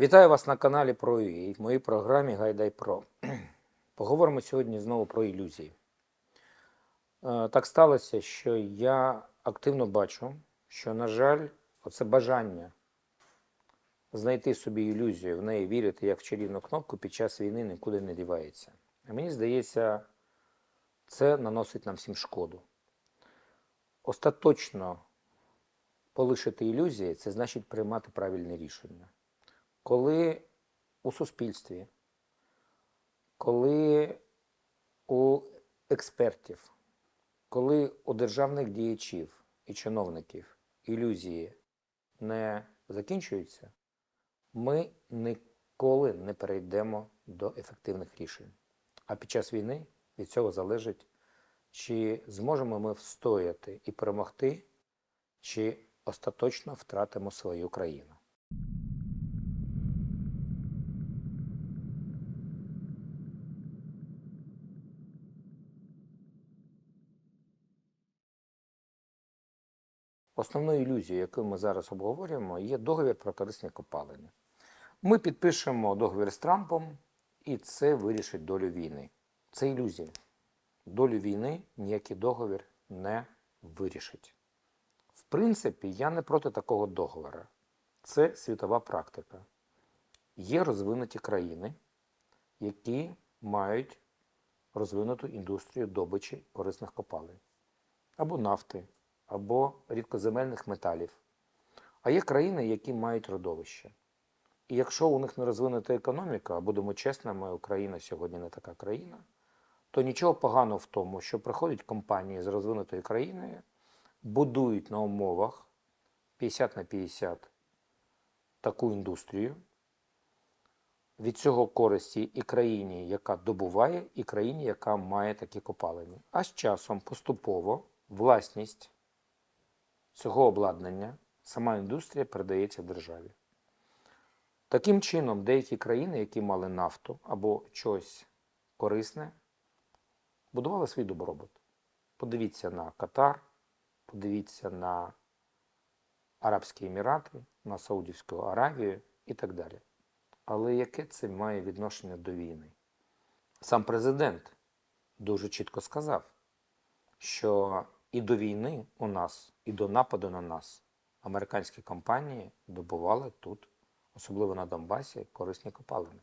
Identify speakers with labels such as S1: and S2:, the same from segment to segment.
S1: Вітаю вас на каналі про і в моїй програмі Гайдай Про. Поговоримо сьогодні знову про ілюзії. Е, Так сталося, що я активно бачу, що, на жаль, оце бажання знайти собі ілюзію, в неї вірити як в чарівну кнопку під час війни нікуди не дівається. Мені здається, це наносить нам всім шкоду. Остаточно полишити ілюзії це значить приймати правильне рішення коли у суспільстві, коли у експертів, коли у державних діячів і чиновників ілюзії не закінчуються, ми ніколи не перейдемо до ефективних рішень. А під час війни від цього залежить, чи зможемо ми встояти і перемогти, чи остаточно втратимо свою країну. Основною ілюзією, яку ми зараз обговорюємо, є договір про корисні копалини. Ми підпишемо договір з Трампом, і це вирішить долю війни. Це ілюзія. Долю війни ніякий договір не вирішить. В принципі, я не проти такого договору. Це світова практика. Є розвинуті країни, які мають розвинуту індустрію добичі корисних копалин або нафти, або рідкоземельних металів. А є країни, які мають родовище. І якщо у них не розвинута економіка, а будемо чесними, Україна сьогодні не така країна, то нічого поганого в тому, що приходять компанії з розвинутої країни, будують на умовах 50 на 50 таку індустрію. Від цього користі і країні, яка добуває, і країні, яка має такі копалини. А з часом поступово власність цього обладнання, сама індустрія передається державі. Таким чином, деякі країни, які мали нафту або щось корисне, будували свій добробут. Подивіться на Катар, подивіться на Арабські Емірати, на Саудівську Аравію і так далі. Але яке це має відношення до війни? Сам президент дуже чітко сказав, що і до війни у нас, і до нападу на нас американські компанії добували тут, особливо на Донбасі, корисні копалини.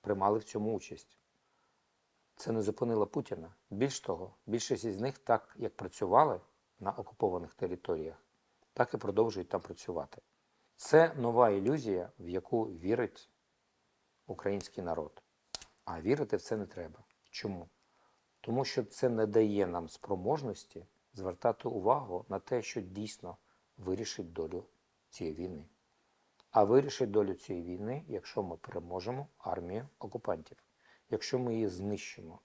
S1: Приймали в цьому участь. Це не зупинило Путіна. Більш того, більшість із них так, як працювали на окупованих територіях, так і продовжують там працювати. Це нова ілюзія, в яку вірить український народ. А вірити в це не треба. Чому? Тому що це не дає нам спроможності звертати увагу на те, що дійсно вирішить долю цієї війни. А вирішить долю цієї війни, якщо ми переможемо армію окупантів, якщо ми її знищимо.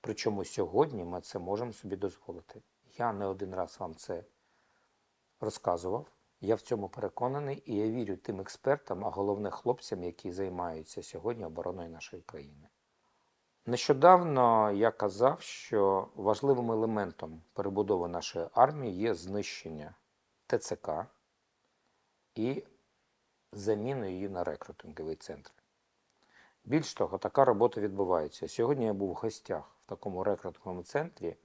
S1: Причому сьогодні ми це можемо собі дозволити. Я не один раз вам це розказував. Я в цьому переконаний і я вірю тим експертам, а головне хлопцям, які займаються сьогодні обороною нашої країни. Нещодавно я казав, що важливим елементом перебудови нашої армії є знищення ТЦК і заміна її на рекрутинговий центр. Більш того, така робота відбувається. Сьогодні я був в гостях в такому рекрутинговому центрі,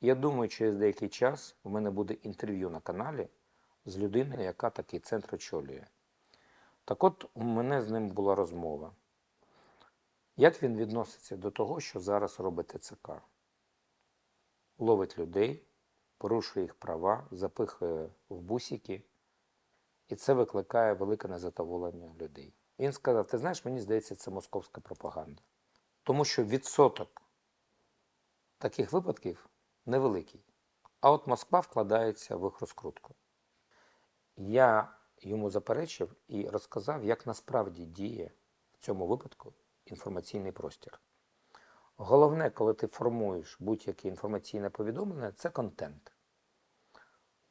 S1: я думаю, через деякий час у мене буде інтерв'ю на каналі з людиною, яка такий центр очолює. Так от у мене з ним була розмова. Як він відноситься до того, що зараз робить ТЦК? Ловить людей, порушує їх права, запихує в бусики, і це викликає велике незадоволення людей. Він сказав: ти знаєш, мені здається, це московська пропаганда. Тому що відсоток таких випадків невеликий. А от Москва вкладається в їх розкрутку. Я йому заперечив і розказав, як насправді діє в цьому випадку інформаційний простір. Головне, коли ти формуєш будь-яке інформаційне повідомлення, це контент.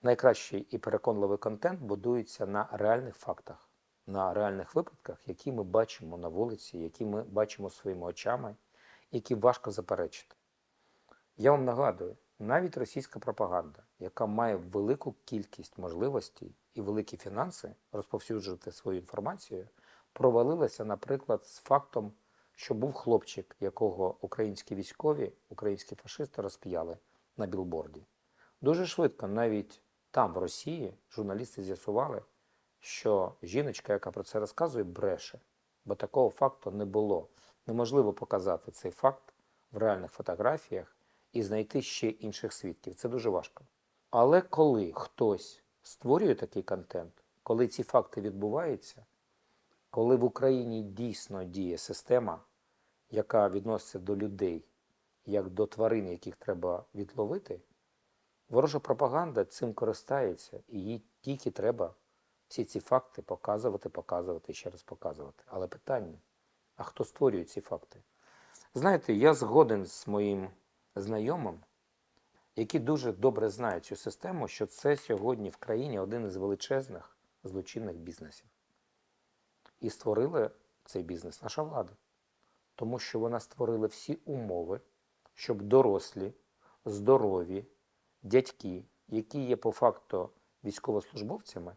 S1: Найкращий і переконливий контент будується на реальних фактах, на реальних випадках, які ми бачимо на вулиці, які ми бачимо своїми очами, які важко заперечити. Я вам нагадую, навіть російська пропаганда, яка має велику кількість можливостей і великі фінанси розповсюджувати свою інформацію, провалилася, наприклад, з фактом, що був хлопчик, якого українські військові, українські фашисти розп'яли на білборді. Дуже швидко, навіть там, в Росії, журналісти з'ясували, що жіночка, яка про це розказує, бреше, бо такого факту не було. Неможливо показати цей факт в реальних фотографіях і знайти ще інших свідків. Це дуже важко. Але коли хтось створює такий контент, коли ці факти відбуваються, коли в Україні дійсно діє система, яка відноситься до людей як до тварин, яких треба відловити, ворожа пропаганда цим користається, і їй тільки треба всі ці факти показувати, показувати і ще раз показувати. Але питання: а хто створює ці факти? Знаєте, я згоден з моїм знайомим, які дуже добре знають цю систему, що це сьогодні в країні один із величезних злочинних бізнесів. І створила цей бізнес наша влада. Тому що вона створила всі умови, щоб дорослі, здорові, дядьки, які є по факту військовослужбовцями,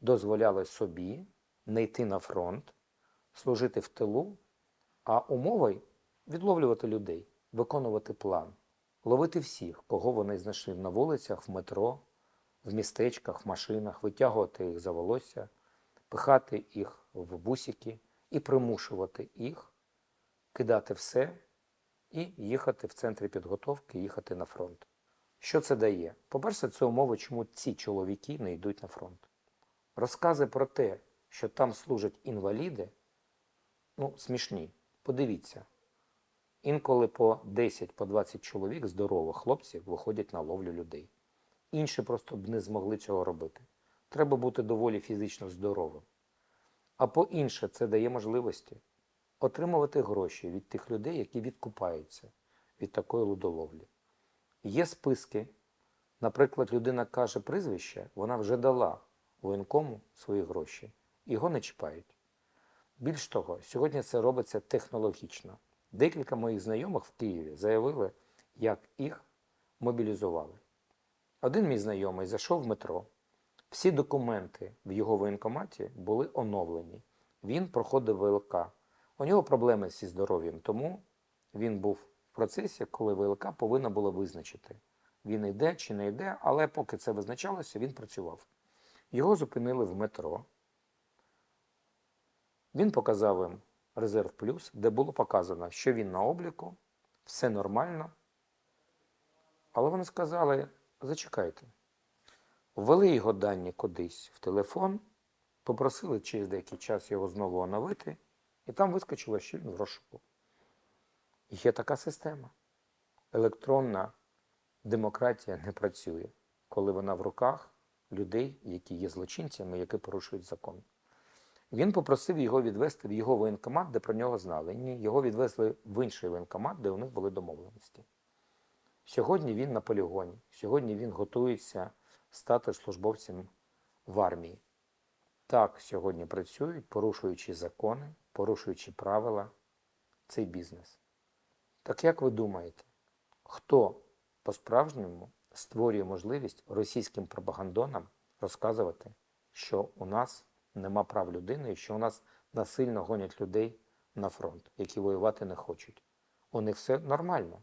S1: дозволяли собі не йти на фронт, служити в тилу, а умови відловлювати людей, виконувати план, ловити всіх, кого вони знайшли на вулицях, в метро, в містечках, в машинах, витягувати їх за волосся, пихати їх в бусики і примушувати їх кидати все і їхати в центрі підготовки, їхати на фронт. Що це дає? По-перше, це умови, чому ці чоловіки не йдуть на фронт. Розкази про те, що там служать інваліди, ну, смішні. Подивіться. Інколи по 10, по 20 чоловік здорових хлопців виходять на ловлю людей. Інші просто б не змогли цього робити. Треба бути доволі фізично здоровим. А по-інше, це дає можливості отримувати гроші від тих людей, які відкупаються від такої лудоловлі. Є списки. Наприклад, людина каже прізвище, вона вже дала воєнкому свої гроші. Його не чіпають. Більш того, сьогодні це робиться технологічно. Декілька моїх знайомих в Києві заявили, як їх мобілізували. Один мій знайомий зайшов в метро. Всі документи в його воєнкоматі були оновлені. Він проходив ВЛК. У нього проблеми зі здоров'ям, тому він був в процесі, коли ВЛК повинна була визначити, він йде чи не йде, але поки це визначалося, він працював. Його зупинили в метро. Він показав їм резерв плюс, де було показано, що він на обліку, все нормально. Але вони сказали: зачекайте. Ввели його дані кудись в телефон, попросили через деякий час його знову оновити, і там вискочило, що він в розшуку. Є така система. Електронна демократія не працює, коли вона в руках людей, які є злочинцями, які порушують закон. Він попросив його відвести в його воєнкомат, де про нього знали. Ні, його відвезли в інший воєнкомат, де у них були домовленості. Сьогодні він на полігоні, сьогодні він готується стати службовцем в армії. Так сьогодні працюють, порушуючи закони, порушуючи правила, цей бізнес. Так як ви думаєте, хто по-справжньому створює можливість російським пропагандонам розказувати, що у нас нема прав людини і що у нас насильно гонять людей на фронт, які воювати не хочуть? У них все нормально.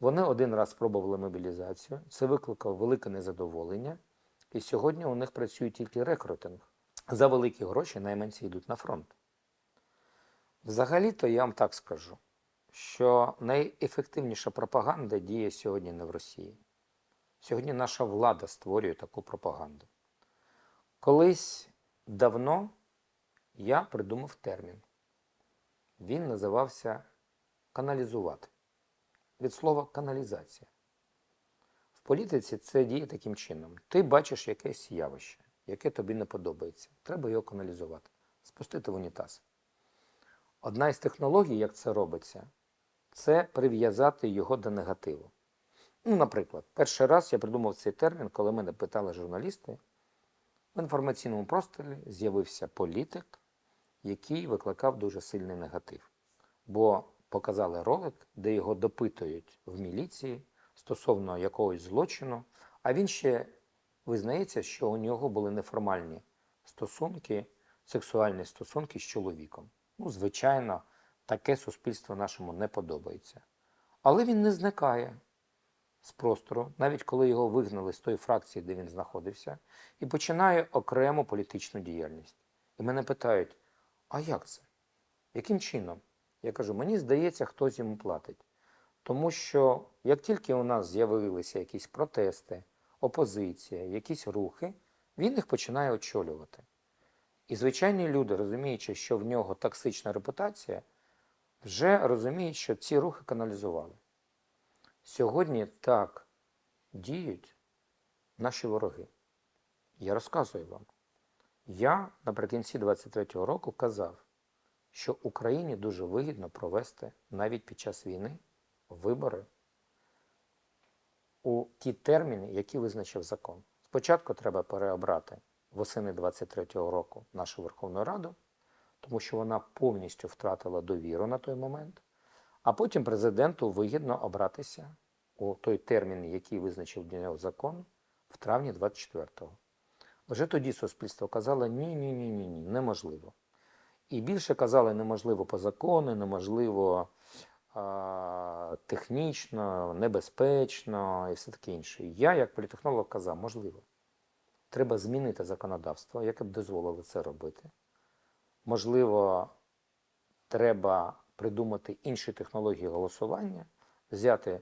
S1: Вони один раз спробували мобілізацію, це викликало велике незадоволення, і сьогодні у них працює тільки рекрутинг. За великі гроші найманці йдуть на фронт. Взагалі-то я вам так скажу, що найефективніша пропаганда діє сьогодні не в Росії. Сьогодні наша влада створює таку пропаганду. Колись давно я придумав термін. Він називався каналізувати. Від слова каналізація. В політиці це діє таким чином. Ти бачиш якесь явище, яке тобі не подобається. Треба його каналізувати, спустити в унітаз. Одна із технологій, як це робиться, це прив'язати його до негативу. Ну, наприклад, перший раз я придумав цей термін, коли мене питали журналісти. В інформаційному просторі з'явився політик, який викликав дуже сильний негатив. Бо показали ролик, де його допитують в міліції стосовно якогось злочину, а він ще визнається, що у нього були неформальні стосунки сексуальні стосунки з чоловіком. Ну, звичайно, таке суспільство нашому не подобається. Але він не зникає з простору, навіть коли його вигнали з тої фракції, де він знаходився, і починає окрему політичну діяльність. І мене питають: а як це? Яким чином? Я кажу, мені здається, хтось йому платить. Тому що як тільки у нас з'явилися якісь протести, опозиція, якісь рухи, він їх починає очолювати. І звичайні люди, розуміючи, що в нього токсична репутація, вже розуміють, що ці рухи каналізували. Сьогодні так діють наші вороги. Я розказую вам. Я наприкінці 23-го року казав, що Україні дуже вигідно провести навіть під час війни вибори у ті терміни, які визначив закон. Спочатку треба переобрати восени 23-го року нашу Верховну Раду, тому що вона повністю втратила довіру на той момент, а потім президенту вигідно обратися у той термін, який визначив для нього закон, в травні 24-го. Вже тоді суспільство казало ні, ні, ні, ні, ні, неможливо. І більше казали неможливо по закону, неможливо а, технічно, небезпечно і все таке інше. Я, як політехнолог, казав, можливо. Треба змінити законодавство, яке б дозволило це робити. Можливо, треба придумати інші технології голосування, взяти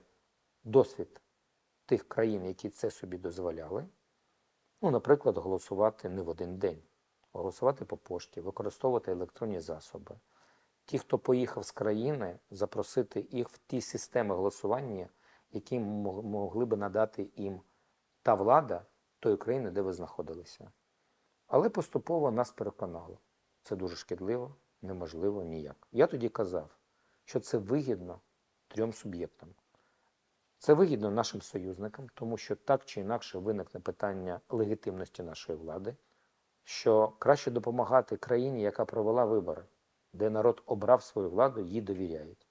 S1: досвід тих країн, які це собі дозволяли. Ну, наприклад, голосувати не в один день, голосувати по пошті, використовувати електронні засоби. Ті, хто поїхав з країни, запросити їх в ті системи голосування, які могли би надати їм та влада тої країни, де ви знаходилися. Але поступово нас переконало. Це дуже шкідливо, неможливо ніяк. Я тоді казав, що це вигідно трьом суб'єктам. Це вигідно нашим союзникам, тому що так чи інакше виникне питання легітимності нашої влади, що краще допомагати країні, яка провела вибори, де народ обрав свою владу, їй довіряють.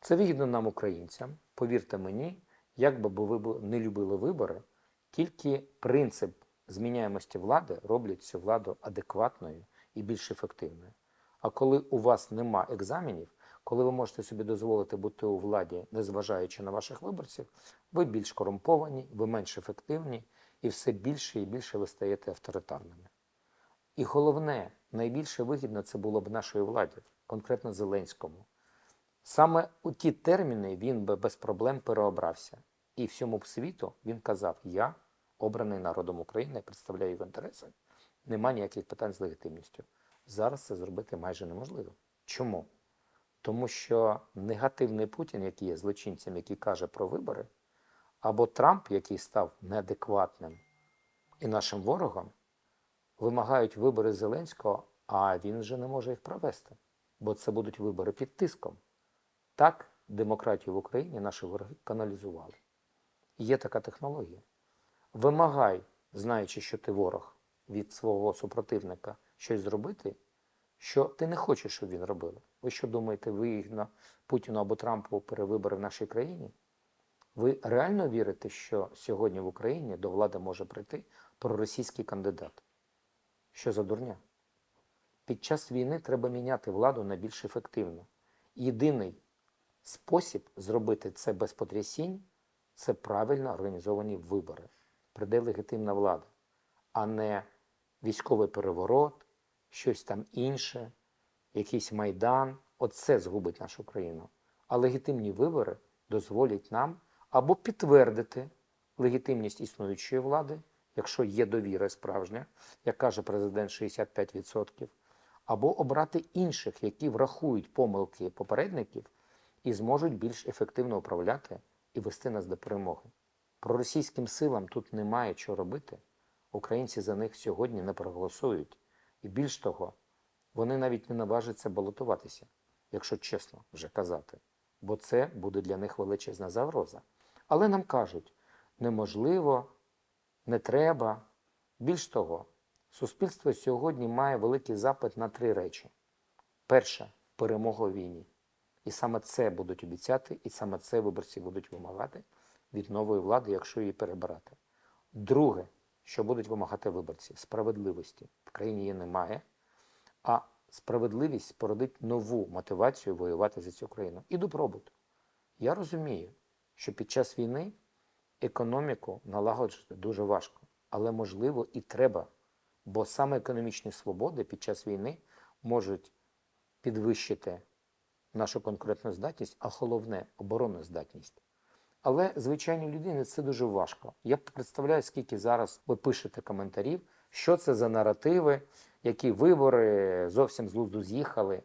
S1: Це вигідно нам, українцям. Повірте мені, як би ви не любили вибори, тільки принцип зміняємості влади роблять цю владу адекватною і більш ефективною. А коли у вас нема екзаменів, коли ви можете собі дозволити бути у владі, незважаючи на ваших виборців, ви більш корумповані, ви менш ефективні і все більше і більше ви стаєте авторитарними. І головне, найбільше вигідно це було б нашій владі, конкретно Зеленському. Саме у ті терміни він би без проблем переобрався. І всьому світу він казав: Я, обраний народом України, представляю його інтереси, нема ніяких питань з легітимністю. Зараз це зробити майже неможливо. Чому? Тому що негативний Путін, який є злочинцем, який каже про вибори, або Трамп, який став неадекватним і нашим ворогом, вимагають вибори Зеленського, а він вже не може їх провести, бо це будуть вибори під тиском. Так демократію в Україні наші вороги каналізували. Є така технологія. Вимагай, знаючи, що ти ворог від свого супротивника, щось зробити, що ти не хочеш, щоб він робив. Ви що думаєте, вигідно Путіну або Трампу перевибори в нашій країні? Ви реально вірите, що сьогодні в Україні до влади може прийти проросійський кандидат? Що за дурня? Під час війни треба міняти владу на більш ефективну. Єдиний спосіб зробити це без потрясінь це правильно організовані вибори. Прийде легітимна влада, а не військовий переворот, щось там інше, якийсь майдан. Оце згубить нашу країну. А легітимні вибори дозволять нам або підтвердити легітимність існуючої влади, якщо є довіра справжня, як каже президент 65%, або обрати інших, які врахують помилки попередників і зможуть більш ефективно управляти і вести нас до перемоги. Проросійським силам тут немає чого робити. Українці за них сьогодні не проголосують. І більш того, вони навіть не наважаться балотуватися, якщо чесно вже казати, бо це буде для них величезна загроза. Але нам кажуть, неможливо, не треба. Більш того, суспільство сьогодні має великий запит на три речі: перше перемога у війні. І саме це будуть обіцяти, і саме це виборці будуть вимагати від нової влади, якщо її перебирати. Друге, що будуть вимагати виборці справедливості в країні її немає. а справедливість породить нову мотивацію воювати за цю країну і добробут. Я розумію, що під час війни економіку налагоджувати дуже важко, але можливо і треба, бо саме економічні свободи під час війни можуть підвищити нашу конкурентну здатність, а головне оборонну здатність. Але звичайній людині це дуже важко. Я представляю, скільки зараз ви пишете коментарів, що це за наративи, які вибори зовсім з лузду з'їхали.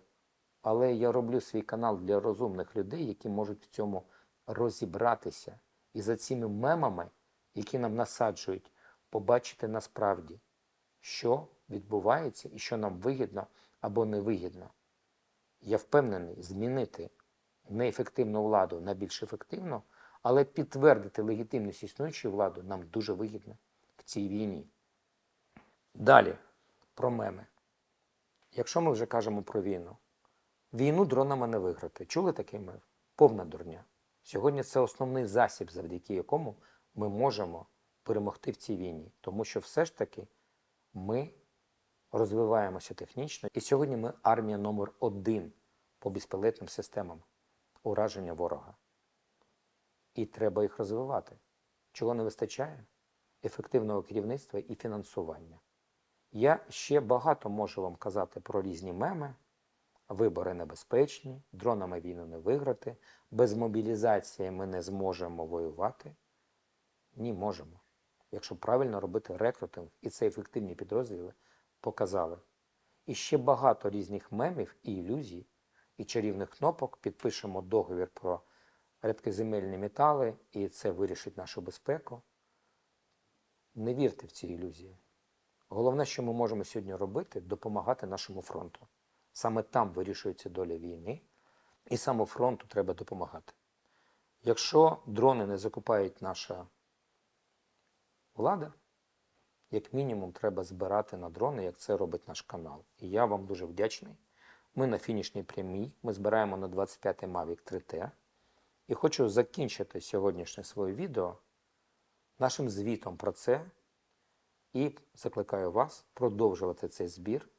S1: Але я роблю свій канал для розумних людей, які можуть в цьому розібратися. І за цими мемами, які нам насаджують, побачити насправді, що відбувається і що нам вигідно або невигідно. Я впевнений, змінити неефективну владу на більш ефективну, але підтвердити легітимність існуючої влади нам дуже вигідно в цій війні. Далі про меми. Якщо ми вже кажемо про війну, війну дронами не виграти. Чули такий мем? Повна дурня. Сьогодні це основний засіб, завдяки якому ми можемо перемогти в цій війні. Тому що все ж таки ми розвиваємося технічно. І сьогодні ми армія номер один по безпілотним системам ураження ворога. І треба їх розвивати. Чого не вистачає? Ефективного керівництва і фінансування. Я ще багато можу вам казати про різні меми. Вибори небезпечні, дронами війну не виграти, без мобілізації ми не зможемо воювати. Ні, можемо. Якщо правильно робити рекрутинг, і це ефективні підрозділи показали. І ще багато різних мемів і ілюзій, і чарівних кнопок. Підпишемо договір про рідкоземельні метали, і це вирішить нашу безпеку. Не вірте в ці ілюзії. Головне, що ми можемо сьогодні робити, допомагати нашому фронту. Саме там вирішується доля війни, і саме фронту треба допомагати. Якщо дрони не закупають наша влада, як мінімум треба збирати на дрони, як це робить наш канал. І я вам дуже вдячний. Ми на фінішній прямій, ми збираємо на 25 Mavic 3T. І хочу закінчити сьогоднішнє своє відео нашим звітом про це. І закликаю вас продовжувати цей збір,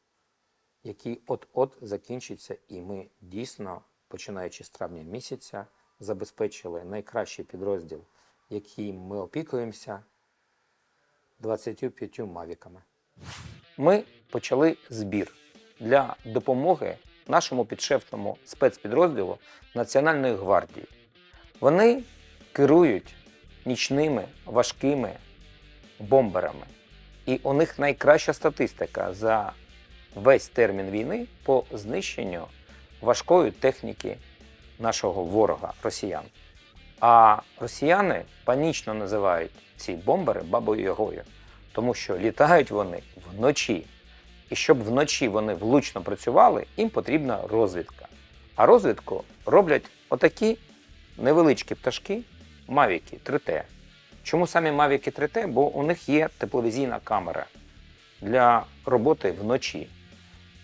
S1: який от-от закінчиться, і ми дійсно, починаючи з травня місяця, забезпечили найкращий підрозділ, яким ми опікуємося, 25 мавіками. Ми почали збір для допомоги нашому підшефному спецпідрозділу Національної гвардії. Вони керують нічними важкими бомберами. І у них найкраща статистика за весь термін війни по знищенню важкої техніки нашого ворога росіян. А росіяни панічно називають ці бомбери бабою Ягою, тому що літають вони вночі. І щоб вночі вони влучно працювали, їм потрібна розвідка. А розвідку роблять отакі невеличкі пташки Мавіки 3T. Чому самі Mavic 3T? Бо у них є тепловізійна камера для роботи вночі.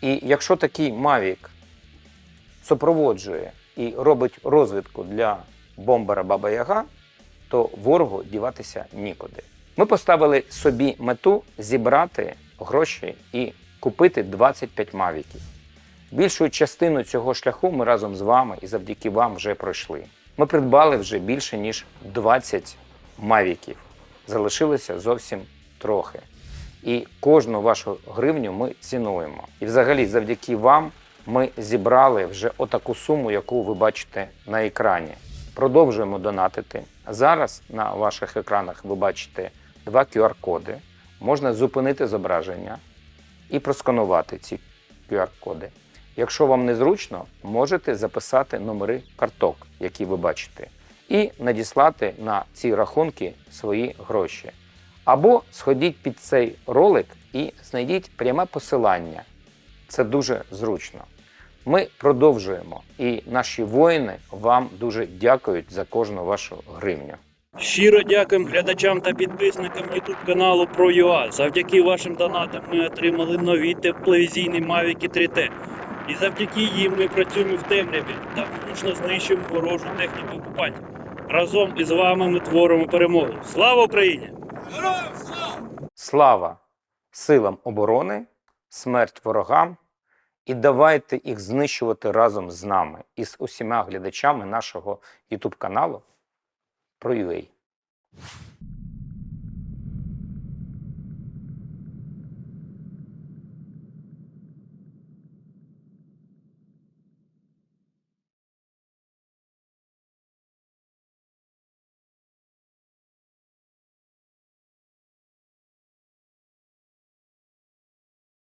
S1: І якщо такий Mavic супроводжує і робить розвідку для бомбера Баба Яга, то ворогу діватися нікуди. Ми поставили собі мету зібрати гроші і купити 25 мавіків. Більшу частину цього шляху ми разом з вами і завдяки вам вже пройшли. Ми придбали вже більше ніж 20 мавіків. Залишилося зовсім трохи. І кожну вашу гривню ми цінуємо. І взагалі, завдяки вам, ми зібрали вже отаку суму, яку ви бачите на екрані. Продовжуємо донатити. Зараз на ваших екранах ви бачите два QR-коди. Можна зупинити зображення і просканувати ці QR-коди. Якщо вам незручно, можете записати номери карток, які ви бачите, і надіслати на ці рахунки свої гроші. Або сходіть під цей ролик і знайдіть пряме посилання. Це дуже зручно. Ми продовжуємо, і наші воїни вам дуже дякують за кожну вашу гривню.
S2: Щиро дякуємо глядачам та підписникам YouTube каналу ProUA. Завдяки вашим донатам ми отримали нові тепловізійні Mavic 3T. І завдяки їм ми працюємо в темряві та влучно знищуємо ворожу техніку окупантів. Разом із вами ми творимо перемогу. Слава Україні! Героям слава!
S1: Слава силам оборони, смерть ворогам і давайте їх знищувати разом з нами і з усіма глядачами нашого YouTube каналу про UA.